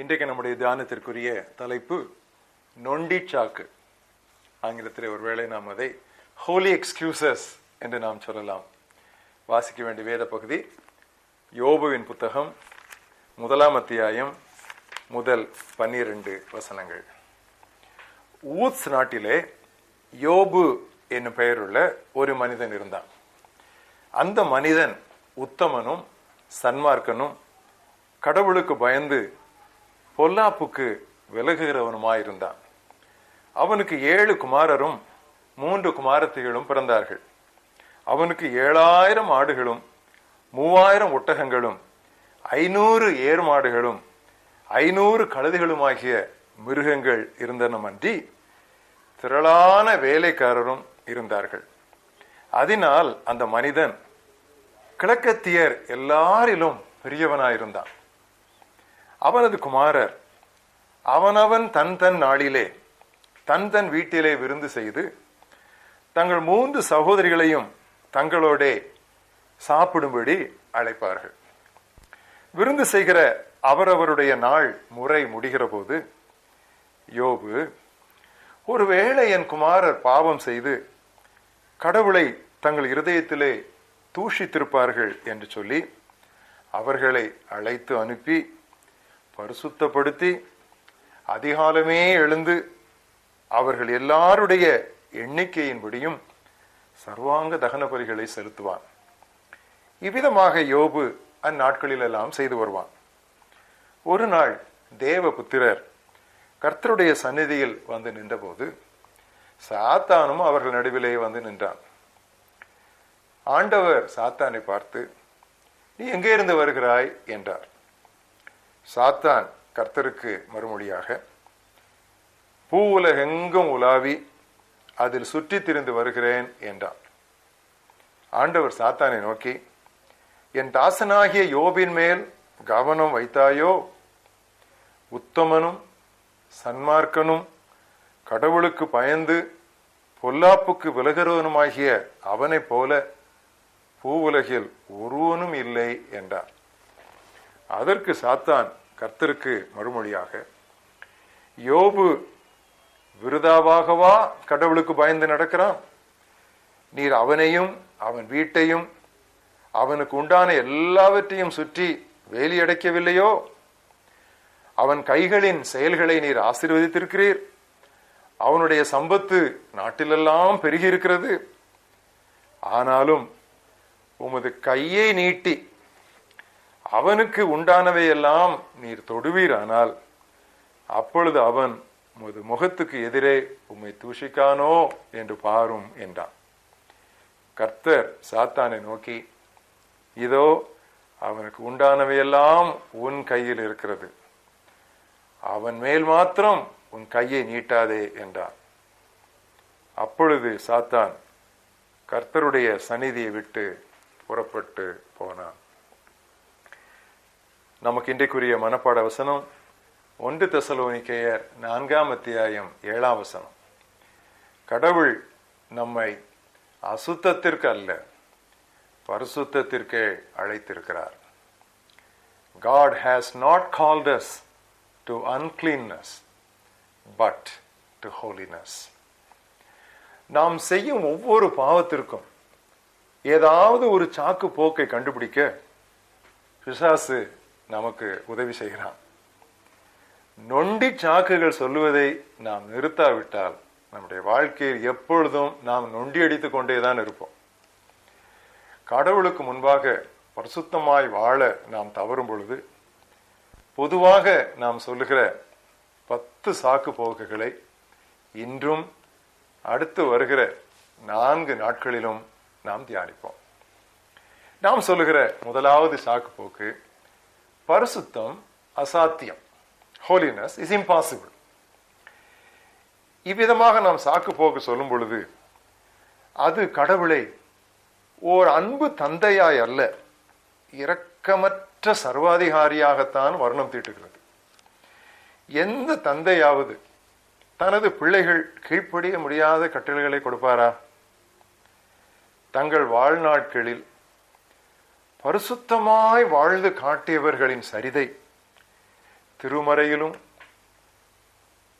இன்றைக்கு நம்முடைய தியானத்திற்குரிய தலைப்பு நொண்டி சாக்கு ஆங்கிலத்தில் ஒருவேளை நாம் அதை ஹோலி எக்ஸ்கியூசஸ் என்று நாம் சொல்லலாம். வாசிக்க வேண்டிய வேத பகுதி யோபுவின் புத்தகம் முதலாம் அத்தியாயம் முதல் பன்னிரண்டு வசனங்கள். ஊத்ஸ் நாட்டிலே யோபு என்னும் பெயருள்ள ஒரு மனிதன் இருந்தான். அந்த மனிதன் உத்தமனும் சன்மார்க்கனும் கடவுளுக்கு பயந்து பொல்லாப்புக்கு விலகுகிறவனுமாயிருந்தான். அவனுக்கு ஏழு குமாரரும் மூன்று குமாரத்திகளும் பிறந்தார்கள். அவனுக்கு ஏழாயிரம் ஆடுகளும் மூவாயிரம் ஒட்டகங்களும் ஐநூறு ஏர் மாடுகளும் ஐநூறு கழுதிகளுமாகிய மிருகங்கள் இருந்தனமன்றி திரளான வேலைக்காரரும் இருந்தார்கள். அதனால் அந்த மனிதன் கிழக்கத்தியர் எல்லாரிலும் பெரியவனாயிருந்தான். அவனது குமாரர் அவனவன் தன் தன் நாளிலே தன் தன் வீட்டிலே விருந்து செய்து தங்கள் மூன்று சகோதரிகளையும் தங்களோடே சாப்பிடும்படி அழைப்பார்கள். விருந்து செய்கிற அவரவருடைய நாள் முறை முடிகிற போது யோபு ஒருவேளை என் குமாரர் பாவம் செய்து கடவுளை தங்கள் இருதயத்திலே தூஷித்திருப்பார்கள் என்று சொல்லி அவர்களை அழைத்து அனுப்பி பரிசுத்தப்படுத்தி அதிகாலமே எழுந்து அவர்கள் எல்லாருடைய எண்ணிக்கையின்படியும் சர்வாங்க தகன பலிகளை செலுத்துவான். இவ்விதமாக யோபு அந்நாட்களில் எல்லாம் செய்து வருவான். ஒரு நாள் தேவ புத்திரர் கர்த்தருடைய சந்நிதியில் வந்து நின்றபோது சாத்தானும் அவர்கள் நடுவிலே வந்து நின்றான். ஆண்டவர் சாத்தானை பார்த்து நீ எங்கே இருந்து வருகிறாய்? என்றார். சாத்தான் கர்த்தருக்கு மறுமொழியாக பூ உலகெங்கும் உலாவி அதில் சுற்றி திரிந்து வருகிறேன் என்றான். ஆண்டவர் சாத்தானை நோக்கி என் தாசனாகிய யோபின் மேல் கவனம் வைத்தாயோ? உத்தமனும் சன்மார்க்கனும் கடவுளுக்கு பயந்து பொல்லாப்புக்கு விலகிறவனுமாகிய அவனைப் போல பூவுலகில் ஒருவனும் இல்லை என்றார் அதற்கு சாத்தான் கர்த்தருக்கு மறுமொழியாக யோபு விருதாவாகவா கடவுளுக்கு பயந்து நடக்கிறான்? நீர் அவனையும் அவன் வீட்டையும் அவனுக்கு உண்டான எல்லாவற்றையும் சுற்றி வேலியடைக்கவில்லையோ அவன் கைகளின் செயல்களை நீர் ஆசீர்வதித்திருக்கிறீர். அவனுடைய சம்பத்து நாட்டிலெல்லாம் பெருகி இருக்கிறது ஆனாலும் உமது கையை நீட்டி அவனுக்கு உண்டானவையெல்லாம் நீர் தொடுவீரானால் அப்பொழுது அவன் உமது முகத்துக்கு எதிரே உம்மை தூஷிக்கானோ என்று பாரும் என்றான். கர்த்தர் சாத்தானை நோக்கி இதோ அவனுக்கு உண்டானவையெல்லாம் உன் கையில் இருக்கிறது. அவன் மேல் மாத்திரம் உன் கையை நீட்டாதே என்றான். அப்பொழுது சாத்தான் கர்த்தருடைய சந்நிதியை விட்டு புறப்பட்டு போனான். நமக்கு இன்றைக்குரிய மனப்பாட வசனம் ஒன்று தெசலோனிக்கையர் நான்காம் அத்தியாயம் ஏழாம் வசனம் கடவுள் நம்மை அசுத்தத்திற்கு அல்ல பரிசுத்திற்கே அழைத்திருக்கிறார் God has not called us to uncleanness, but to holiness. நாம் செய்யும் ஒவ்வொரு பாவத்திற்கும் ஏதாவது ஒரு சாக்கு போக்கை கண்டுபிடிக்க பிசாசு நமக்கு உதவி செய்கிறான். நொண்டி சாக்குகள் சொல்லுவதை நாம் நிறுத்தாவிட்டால் நம்முடைய வாழ்க்கையில் எப்பொழுதும் நாம் நொண்டி அடித்துக் கொண்டேதான் இருப்போம். கடவுளுக்கு முன்பாக பரிசுத்தமாய் வாழ நாம் தவறும் பொழுது பொதுவாக நாம் சொல்லுகிற பத்து சாக்கு போக்குகளை இன்றும் அடுத்து வருகிற நான்கு நாட்களிலும் நாம் தியானிப்போம். நாம் சொல்லுகிற முதலாவது சாக்கு போக்கு பரிசுத்தம் அசாத்தியம் ஹோலினஸ் இஸ் இம்பாசிபிள் இவ்விதமாக நாம் சாக்கு போக்கு சொல்லும் பொழுது அது கடவுளை ஓர் அன்பு தந்தையாய் அல்ல இரக்கமற்ற சர்வாதிகாரியாகத்தான் வர்ணம் தீட்டுகிறது. எந்த தந்தையாவது தனது பிள்ளைகள் கீழ்ப்படிய முடியாத கட்டளைகளை கொடுப்பாரா? தங்கள் வாழ்நாட்களில் பரிசுத்தமாய் வாழ்ந்து காட்டியவர்களின் சரிதை. திருமறையிலும்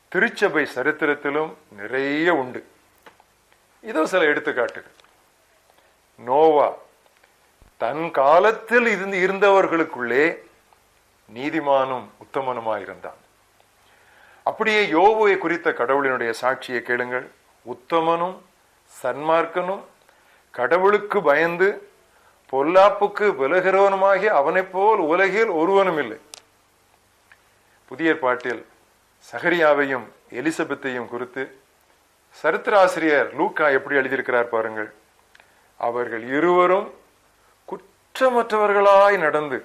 திருச்சபை சரித்திரத்திலும் நிறைய உண்டு. இதோ சில எடுத்துக்காட்டுகள். நோவா தன் காலத்தில் இருந்து இருந்தவர்களுக்குள்ளே நீதிமானும் உத்தமனுமாயிருந்தான் அப்படியே யோபுவை குறித்த கடவுளினுடைய சாட்சியை கேளுங்கள். உத்தமனும் சன்மார்க்கனும் கடவுளுக்கு பயந்து பொல்லாப்புக்கு விலகிறவனுமாகி அவனைப் போல் உலகில் ஒருவனும் இல்லை புதிய பாட்டில் சகரியாவையும் எலிசபெத்தையும் குறித்து சரித்திராசிரியர் லூக்கா எப்படி எழுதியிருக்கிறார் பாருங்கள். அவர்கள் இருவரும் குற்றமற்றவர்களாய் நடந்து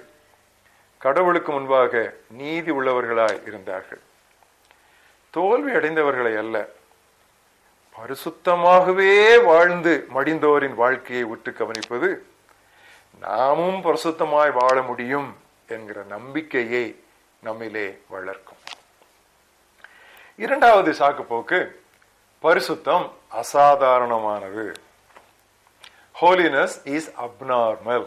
கடவுளுக்கு முன்பாக நீதி உள்ளவர்களாய் இருந்தார்கள். தோல்வி அடைந்தவர்களை அல்ல பரிசுத்தமாகவே வாழ்ந்து மடிந்தோரின் வாழ்க்கையை உற்று கவனிப்பது நாமும் பரிசுத்தமாய் வாழ முடியும் என்கிற நம்பிக்கையை நம்மிலே வளர்க்கும். இரண்டாவது சாக்கு போக்கு பரிசுத்தம் அசாதாரணமானது. ஹோலினஸ் இஸ் அப்நார்மல்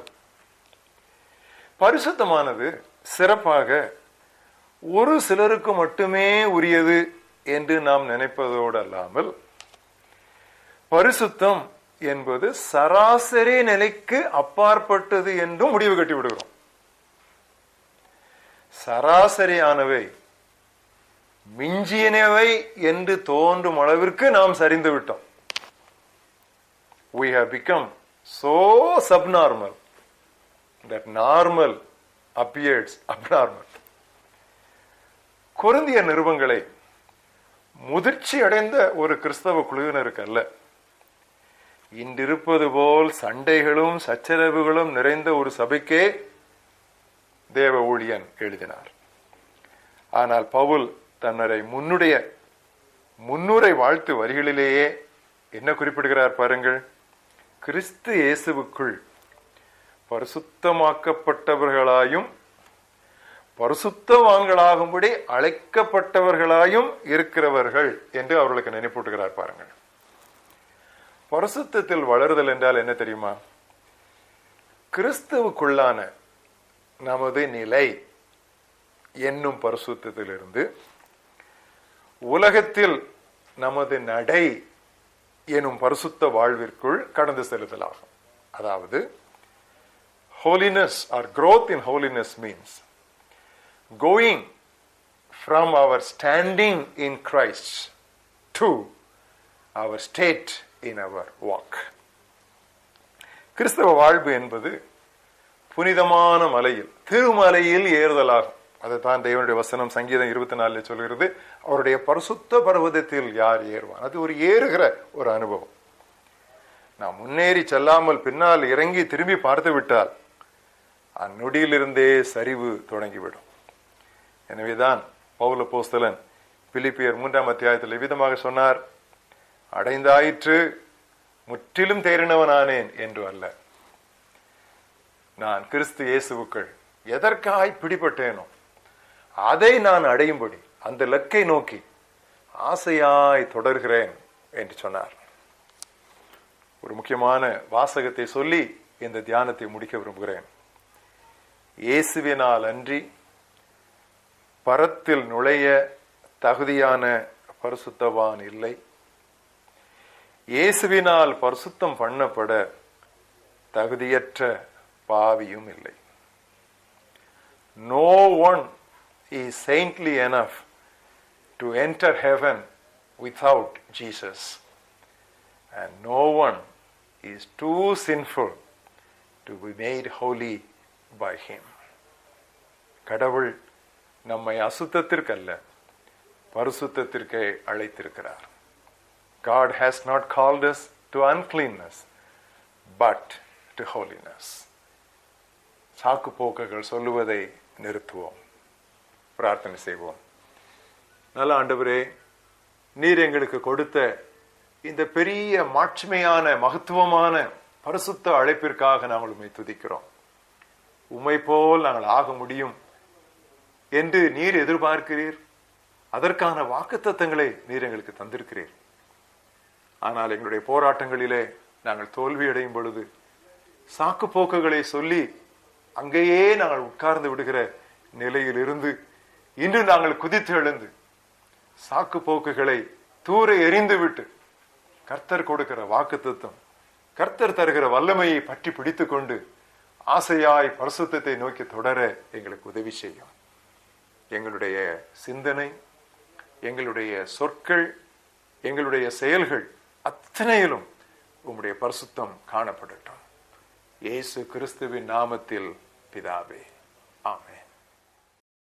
பரிசுத்தமானது சிறப்பாக ஒரு சிலருக்கு மட்டுமே உரியது என்று நாம் நினைப்பதோடு அல்லாமல் பரிசுத்தம் என்பது சராசரி நிலைக்கு அப்பாற்பட்டது என்றும் முடிவு கட்டி விடுகிறோம். சராசரியானவை மிஞ்சியனவை என்று தோன்றும் அளவிற்கு நாம் சரிந்து விட்டோம். We have become so subnormal that normal appears abnormal. கொருந்திய நிறுவங்களை முதிர்ச்சி அடைந்த ஒரு கிறிஸ்தவ குழுவினருக்கு அல்ல. இன்றிருப்பது போல் சண்டைகளும் சச்சரவுகளும் நிறைந்த ஒரு சபைக்கே தேவ ஊழியன் எழுதினார். ஆனால் பவுல் தன்னரை முன்னுடைய முன்னுரை வாழ்த்து வரிகளிலேயே என்ன குறிப்பிடுகிறார் பாருங்கள்? கிறிஸ்து இயேசுவுக்குள் பரிசுத்தமாக்கப்பட்டவர்களாயும் பரிசுத்தவான்களாகும்படி அழைக்கப்பட்டவர்களாயும் இருக்கிறவர்கள் என்று அவர்களுக்கு நினைப்பூட்டுகிறார் பாருங்கள். பரிசுத்தத்தில் வளருதல் என்றால் என்ன தெரியுமா? கிறிஸ்துவுக்குள்ளான நமது நிலை என்னும் பரிசுத்தத்திலிருந்து உலகத்தில் நமது நடை எனும் பரிசுத்த வாழ்விற்குள் கடந்து செலுத்தலாகும் அதாவது holiness or growth in holiness means going from our standing in Christ to our state in our walk கிறிஸ்தவ வாழ்வு என்பது புனிதமான மலையில் திருமலையில் ஏறுதலாகும். அதைத்தான் தேவனுடைய வசனம் சங்கீதம் இருபத்தி நாலுல சொல்கிறது அவருடைய பரிசுத்த பர்வதத்தில் யார் ஏறுவான்? அது ஒரு ஏறுகிற ஒரு அனுபவம். நாம் முன்னேறி செல்லாமல் பின்னால் இறங்கி திரும்பி பார்த்து விட்டால் அந்நொடியிலிருந்தே சரிவு தொடங்கிவிடும். எனவேதான் பௌல போஸ்தலன் பிலிப்பியர் மூன்றாம் அத்தியாயத்தில் விதமாக சொன்னார்? அடைந்தாயிற்று முற்றிலும் தேறினவனானேன் என்று அல்ல. நான் கிறிஸ்து இயேசுவுக்கள் எதற்காய் பிடிபட்டேனோ அதை நான் அடையும்படி அந்த லக்கை நோக்கி ஆசையாய் தொடர்கிறேன் என்று சொன்னார். ஒரு முக்கியமான வாசகத்தை சொல்லி இந்த தியானத்தை முடிக்க விரும்புகிறேன். இயேசுவினால் அன்றி பரத்தில் நுழைய தகுதியான பரிசுத்தவான் இல்லை. இயேசுவினால் பரிசுத்தம் பண்ணப்பட தகுதியற்ற பாவியும் இல்லை no one is saintly enough to enter heaven without Jesus and no one is too sinful to be made holy by him கடவுள் நம்மை அசுத்தத்திற்கல்ல பரிசுத்தத்திற்கே அழைத்திருக்கிறார் God has not called us to uncleanness but to holiness. சாக்கு போக்குகள் சொல்லுவதை நிறுத்துவோம். பிரார்த்தனை செய்வோம். நல்ல ஆண்டவரே நீர் எங்களுக்கு கொடுத்த இந்த பெரிய மாட்சிமையான மகத்துவமான பரிசுத்த அழைப்பிற்காக நாங்கள் உண்மை துதிக்கிறோம். உம்மை போல் நாங்கள் ஆக முடியும் என்று நீர் எதிர்பார்க்கிறீர். அதற்கான வாக்குத்தத்தங்களை நீர் எங்களுக்கு தந்திருக்கிறீர். ஆனால் எங்களுடைய போராட்டங்களிலே நாங்கள் தோல்வி அடையும் பொழுது சாக்கு போக்குகளை சொல்லி அங்கேயே நாங்கள் உட்கார்ந்து விடுகிற நிலையில் இருந்து இன்று நாங்கள் குதித்து எழுந்து சாக்கு போக்குகளை தூர எறிந்துவிட்டு கர்த்தர் கொடுக்கிற வாக்கு கர்த்தர் தருகிற வல்லமையை பற்றி பிடித்து கொண்டு ஆசையாய் பரிசுத்தத்தை நோக்கி தொடர எங்களுக்கு உதவி செய்யும். எங்களுடைய சிந்தனை எங்களுடைய சொற்கள் எங்களுடைய செயல்கள் அத்தனையிலும் உம்முடைய பரிசுத்தம் காணப்படட்டும். இயேசு கிறிஸ்துவின் நாமத்தில் பிதாவே.